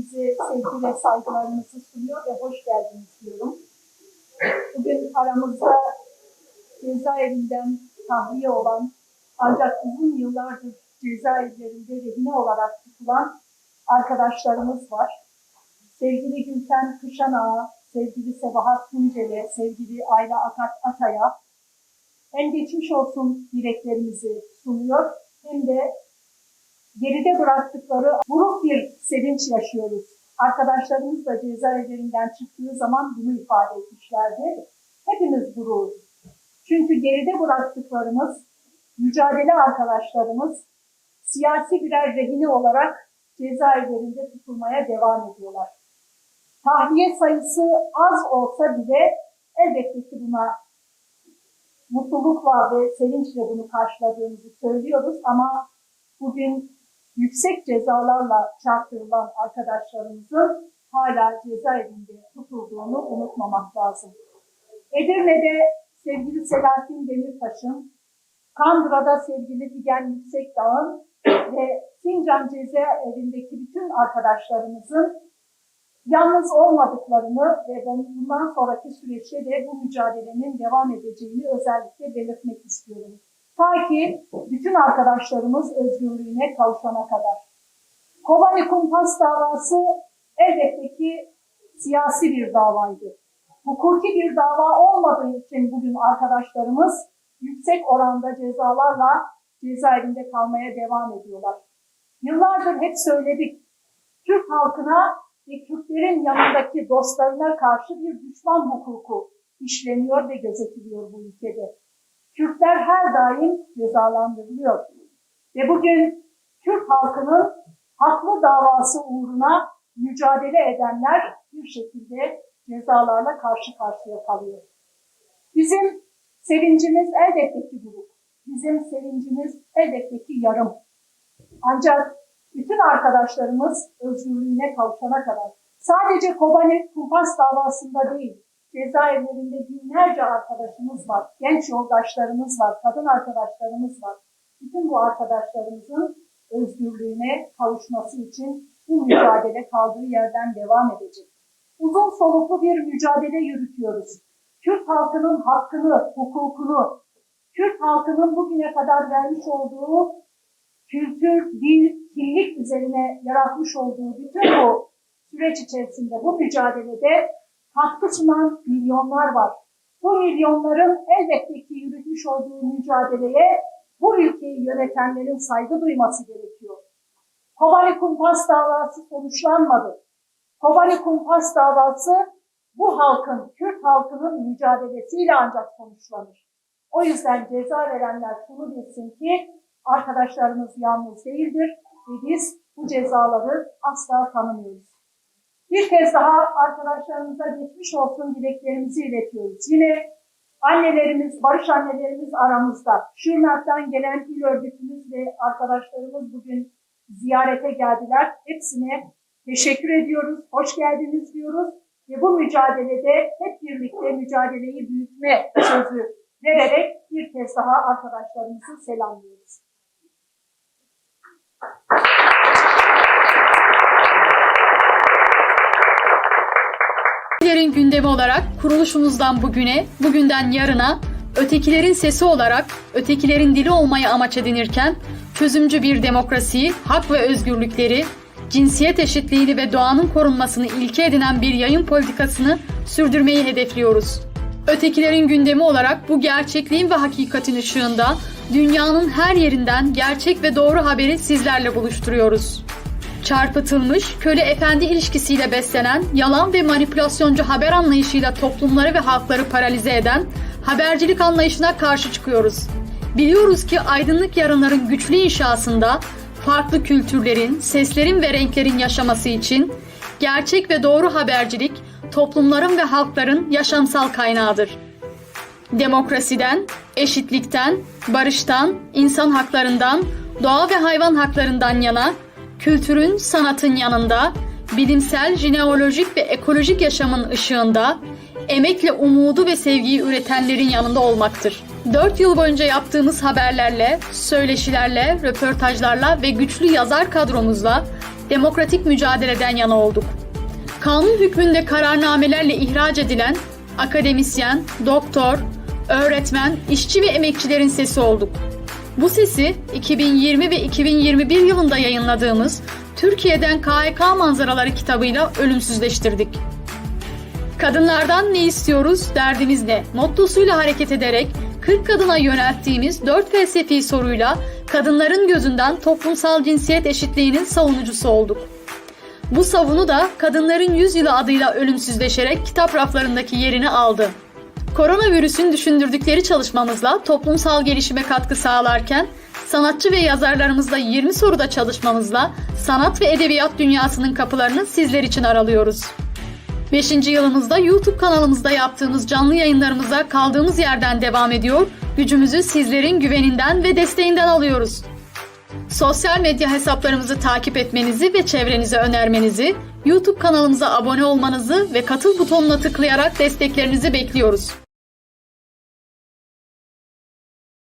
hepinize sevgi ve saygılarımızı sunuyor ve hoş geldiniz diyorum. Bugün aramızda cezaevinden tahliye olan ancak uzun yıllardır cezaevlerinde rehine olarak tutulan arkadaşlarımız var. Sevgili Gülten Kışanağa, sevgili Sebahat Tunceli, sevgili Ayla Akat Atay'a hem geçmiş olsun dileklerimizi sunuyor hem de geride bıraktıkları buruk bir sevinç yaşıyoruz. Arkadaşlarımız da cezaevlerinden çıktığı zaman bunu ifade etmişlerdi. Hepimiz gururuz. Çünkü geride bıraktıklarımız, mücadele arkadaşlarımız siyasi birer rehine olarak cezaevlerinde tutulmaya devam ediyorlar. Tahliye sayısı az olsa bile elbette ki buna mutlulukla ve sevinçle bunu karşıladığımızı söylüyoruz ama bugün yüksek cezalarla çarptırılan arkadaşlarımızın hala cezaevinde tutulduğunu unutmamak lazım. Edirne'de sevgili Selahattin Demirtaş'ın, Kandıra'da sevgili Figen Yüksekdağ'ın ve Sincan cezaevindeki bütün arkadaşlarımızın yalnız olmadıklarını ve bundan sonraki süreçte de bu mücadelenin devam edeceğini özellikle belirtmek istiyorum. Ta ki bütün arkadaşlarımız özgürlüğüne kavuşana kadar. Kobani Kumpas davası elbette ki siyasi bir davaydı. Hukuki bir dava olmadığı için bugün arkadaşlarımız yüksek oranda cezalarla cezaevinde kalmaya devam ediyorlar. Yıllardır hep söyledik. Türk halkına ve Kürtlerin yanındaki dostlarına karşı bir düşman hukuku işleniyor ve gözetiliyor bu ülkede. Kürtler her daim cezalandırılıyor. Ve bugün Türk halkının haklı davası uğruna mücadele edenler bir şekilde cezalarla karşı karşıya kalıyor. Bizim sevincimiz elbette ki buruk. Bizim sevincimiz elbette ki yarım. Ancak bütün arkadaşlarımız özgürlüğüne kavuşana kadar sadece Kobani Kumpas davasında değil, cezaevlerinde binlerce arkadaşımız var, genç yoldaşlarımız var, kadın arkadaşlarımız var. Bütün bu arkadaşlarımızın özgürlüğüne kavuşması için bu mücadele kaldığı yerden devam edecek. Uzun soluklu bir mücadele yürütüyoruz. Türk halkının hakkını, hukukunu, Türk halkının bugüne kadar vermiş olduğu kültür, dil, kimlik üzerine yaratmış olduğu bütün bu süreç içerisinde bu mücadelede katkı sunan milyonlar var. Bu milyonların elbette ki yürütmüş olduğu mücadeleye bu ülkeyi yönetenlerin saygı duyması gerekiyor. Kobani Kumpas davası sonuçlanmadı. Kobani Kumpas davası bu halkın, Kürt halkının mücadelesiyle ancak sonuçlanır. O yüzden ceza verenler şunu bilsin ki arkadaşlarımız yalnız değildir ve biz bu cezaları asla tanımıyoruz. Bir kez daha arkadaşlarımıza geçmiş olsun dileklerimizi iletiyoruz. Yine annelerimiz, barış annelerimiz aramızda. Şırnak'tan gelen il örgütümüz ve arkadaşlarımız bugün ziyarete geldiler. Hepsine teşekkür ediyoruz, hoş geldiniz diyoruz. Ve bu mücadelede hep birlikte mücadeleyi büyütme sözü vererek bir kez daha arkadaşlarımızı selamlıyoruz. Ötekilerin gündemi olarak kuruluşumuzdan bugüne, bugünden yarına, ötekilerin sesi olarak ötekilerin dili olmayı amaç edinirken, çözümcü bir demokrasiyi, hak ve özgürlükleri, cinsiyet eşitliğini ve doğanın korunmasını ilke edinen bir yayın politikasını sürdürmeyi hedefliyoruz. Ötekilerin gündemi olarak bu gerçekliğin ve hakikatin ışığında dünyanın her yerinden gerçek ve doğru haberi sizlerle buluşturuyoruz çarpıtılmış, köle efendi ilişkisiyle beslenen, yalan ve manipülasyoncu haber anlayışıyla toplumları ve halkları paralize eden habercilik anlayışına karşı çıkıyoruz. Biliyoruz ki aydınlık yarınların güçlü inşasında farklı kültürlerin, seslerin ve renklerin yaşaması için gerçek ve doğru habercilik toplumların ve halkların yaşamsal kaynağıdır. Demokrasiden, eşitlikten, barıştan, insan haklarından, doğa ve hayvan haklarından yana kültürün, sanatın yanında, bilimsel, jineolojik ve ekolojik yaşamın ışığında, emekle umudu ve sevgiyi üretenlerin yanında olmaktır. 4 yıl boyunca yaptığımız haberlerle, söyleşilerle, röportajlarla ve güçlü yazar kadromuzla demokratik mücadeleden yana olduk. Kanun hükmünde kararnamelerle ihraç edilen akademisyen, doktor, öğretmen, işçi ve emekçilerin sesi olduk. Bu sesi 2020 ve 2021 yılında yayınladığımız Türkiye'den KHK manzaraları kitabıyla ölümsüzleştirdik. Kadınlardan ne istiyoruz, derdimiz ne? Mottosuyla hareket ederek 40 kadına yönelttiğimiz 4 felsefi soruyla kadınların gözünden toplumsal cinsiyet eşitliğinin savunucusu olduk. Bu savunu da Kadınların Yüzyılı adıyla ölümsüzleşerek kitap raflarındaki yerini aldı. Koronavirüsün düşündürdükleri çalışmamızla toplumsal gelişime katkı sağlarken sanatçı ve yazarlarımızla 20 soruda çalışmamızla sanat ve edebiyat dünyasının kapılarını sizler için aralıyoruz. 5. yılımızda YouTube kanalımızda yaptığımız canlı yayınlarımıza kaldığımız yerden devam ediyor, gücümüzü sizlerin güveninden ve desteğinden alıyoruz. Sosyal medya hesaplarımızı takip etmenizi ve çevrenize önermenizi, YouTube kanalımıza abone olmanızı ve katıl butonuna tıklayarak desteklerinizi bekliyoruz.